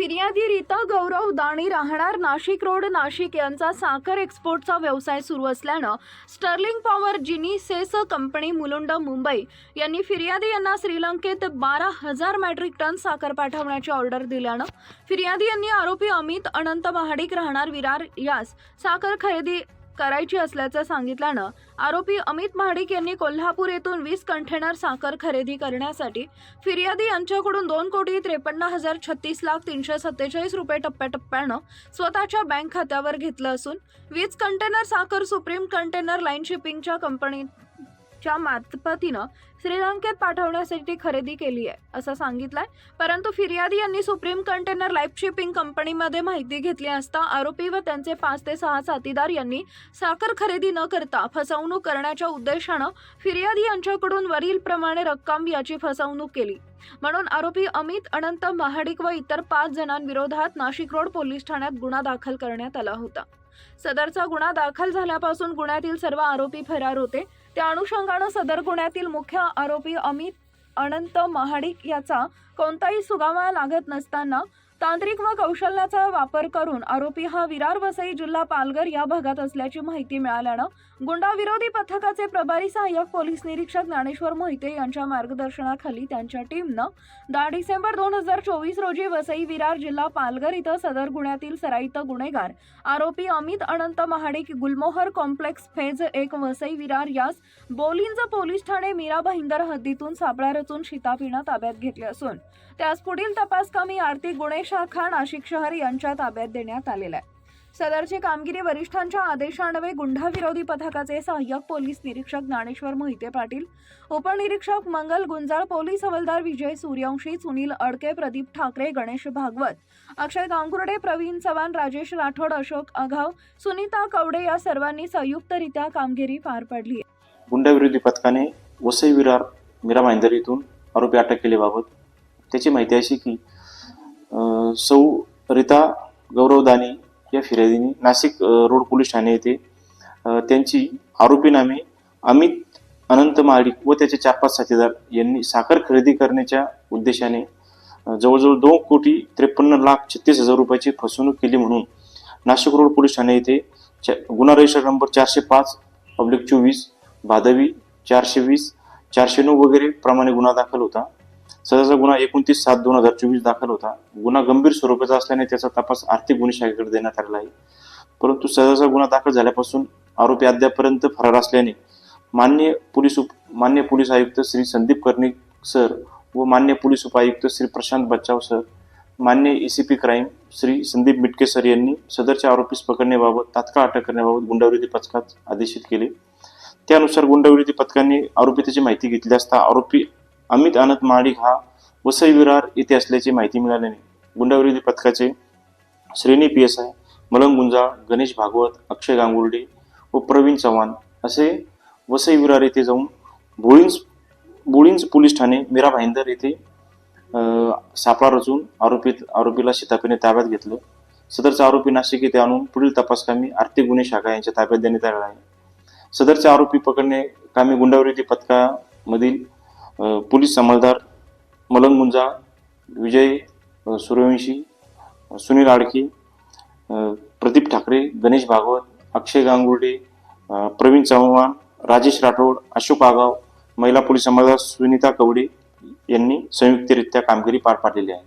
फिर्यादी रीता गौरव दाणी राहणार नाशिक रोड नाशिक यांचा साखर एक्सपोर्टचा व्यवसाय सुरू असल्यानं स्टर्लिंग पॉवर जिनी सेस कंपनी मुलुंड मुंबई यांनी फिर्यादी यांना श्रीलंकेत बारा हजार मेट्रिक टन साखर पाठवण्याची ऑर्डर दिल्यानं फिर्यादी यांनी आरोपी अमित अनंत महाडिक राहणार विरार यास साखर खरेदी करायची असल्याचं सांगितल्यानं आरोपी अमित महाडिक यांनी कोल्हापूर येथून वीस कंटेनर साखर खरेदी करण्यासाठी फिर्यादी यांच्याकडून दोन कोटी त्रेपन्न हजार छत्तीस लाख तीनशे सत्तेचाळीस रुपये टप्प्याटप्प्यानं स्वतःच्या बँक खात्यावर घेतलं असून वीज कंटेनर साखर सुप्रीम कंटेनर लाईन शिपिंगच्या कंपनीत च्या मार्फतीनं श्रीलंकेत पाठवण्यासाठी खरेदी केली आहे असं सांगितलंय. परंतु फिर्यादी यांनी सुप्रीम कंटेनर लाईफ शिपिंग कंपनीमध्ये माहिती घेतली असता आरोपी व त्यांचे पाच ते सहा साथीदार यांनी साखर खरेदी न करता फसवणूक करण्याच्या उद्देशानं फिर्यादी यांच्याकडून वरील प्रमाणे रक्कम याची फसवणूक केली. म्हणून आरोपी अमित अनंत महाडिक व इतर पाच जणांविरोधात नाशिक रोड पोलीस ठाण्यात गुन्हा दाखल करण्यात आला होता. सदरचा गुन्हा दाखल झाल्यापासून गुन्ह्यातील सर्व आरोपी फरार होते. त्या अनुषंगानं सदर गुन्ह्यातील मुख्य आरोपी अमित अनंत महाडिक याचा कोणताही सुगावा लागत नसताना तांत्रिक व कौशल्याचा वापर करून आरोपी हा विरार वसई जिल्हा पालघर या भागात असल्याची माहिती मिळाल्यानं गुंडाविरोधी पथकाचे प्रभारी सहाय्यक पोलीस निरीक्षक ज्ञानेश्वर मोहिते यांच्या मार्गदर्शनाखाली त्यांच्या टीमनं दहा डिसेंबर दोन हजार चोवीस रोजी वसई विरार जिल्हा पालघर इथं सदर गुन्ह्यातील सराईत गुन्हेगार आरोपी अमित अनंत महाडिक गुलमोहर कॉम्प्लेक्स फेज एक वसई विरार यास बोलिंज पोलीस ठाणे मीरा भाईंदर हद्दीतून सापळा रचून शितापिणा ताब्यात घेतले असून त्यास पुढील तपास कमी आर्थिक गुन्हे शाखा नाशिक शहर यांच्या ताब्यात देण्यात आलेला आहे. सदरची कामगिरी वरिष्ठांच्या आदेशान्वये गुंडाविरोधी पथकाचे सहाय्यक पोलीस निरीक्षक ज्ञानेश्वर मोहिते पाटील उपनिरीक्षक मंगल गुंजाळ पोलीस हवालदार विजय सूर्यवंशी सुनील अडके प्रदीप ठाकरे गणेश भागवत अक्षय गांगुर्डे प्रवीण चव्हाण राजेश राठोड अशोक आघाव सुनीता कवडे या सर्वांनी संयुक्तरित्या कामगिरी पार पडली गुंडाविरोधी पथकाने वसई विरार मीरा भाईंदर येथून आरोपी अटक केल्याबाबत त्याची माहिती अशी की सौ रिता गौरवदानी या फिर्यादीने नाशिक रोड पोलीस ठाणे येथे त्यांची आरोपी नामे अमित अनंत महाडिक व त्याचे चार पाच साथीदार यांनी साखर खरेदी करण्याच्या उद्देशाने जवळजवळ दोन कोटी त्रेपन्न लाख छत्तीस हजार रुपयाची फसवणूक केली म्हणून नाशिक रोड पोलीस ठाणे येथे गुन्हा रजिस्टर नंबर चारशे पाच पब्लिक चोवीस भादवी चारशे वीस चारशे नऊ वगैरे प्रमाणे गुन्हा दाखल होता. सदरचा गुन्हा एकोणतीस सात दोन हजार चोवीस दाखल होता. गुन्हा गंभीर स्वरूपाचा असल्याने त्याचा तपास आर्थिक गुन्हे शाखेकडे देण्यात आलेला आहे. परंतु सदरचा गुन्हा दाखल झाल्यापासून आरोपी अद्यापर्यंत फरार असल्याने मान्य पोलीस उप मान्य पोलीस आयुक्त श्री संदीप कर्णिक सर व मान्य पोलीस उपायुक्त श्री प्रशांत बच्चाव सर मान्य ACP crime Shri Sandeep Mitke sir यांनी सदरच्या आरोपीस पकडण्याबाबत तात्काळ अटक करण्याबाबत गुंडाविरोधी पथकात आदेशित केले. त्यानुसार गुंडाविरोधी पथकाने आरोपी त्याची माहिती घेतली असता आरोपी अमित अनंत महाडिक हा वसई विरार येथे असल्याची माहिती मिळाल्याने गुंडाविरोधी पथकाचे श्रेणी पी एस आय मलंग गुंजाळ गणेश भागवत अक्षय गांगुर्डे व प्रवीण चव्हाण असे वसई विरार येथे जाऊन भोळींज बोळींज पोलीस ठाणे मीरा भाईंदर येथे सापळा रचून आरोपीत आरोपीला शितापीने ताब्यात घेतलं. सदरचा आरोपी नाशिक येथे आणून पुढील तपासकामी आर्थिक गुन्हे शाखा यांच्या ताब्यात देण्यात आला आहे. सदरचे आरोपी पकडणे कामी गुंडाविरोधी पथकामधील पोलीस अंमलदार मलंग मुंजा विजय सूर्यवंशी सुनील आडके प्रदीप ठाकरे गणेश भागवत अक्षय गांगुर्डे प्रवीण चव्हाण राजेश राठोड अशोक आगाव महिला पोलीस अंमलदार सुनीता कवडे यांनी संयुक्तरित्या कामगिरी पार पाडलेली आहे.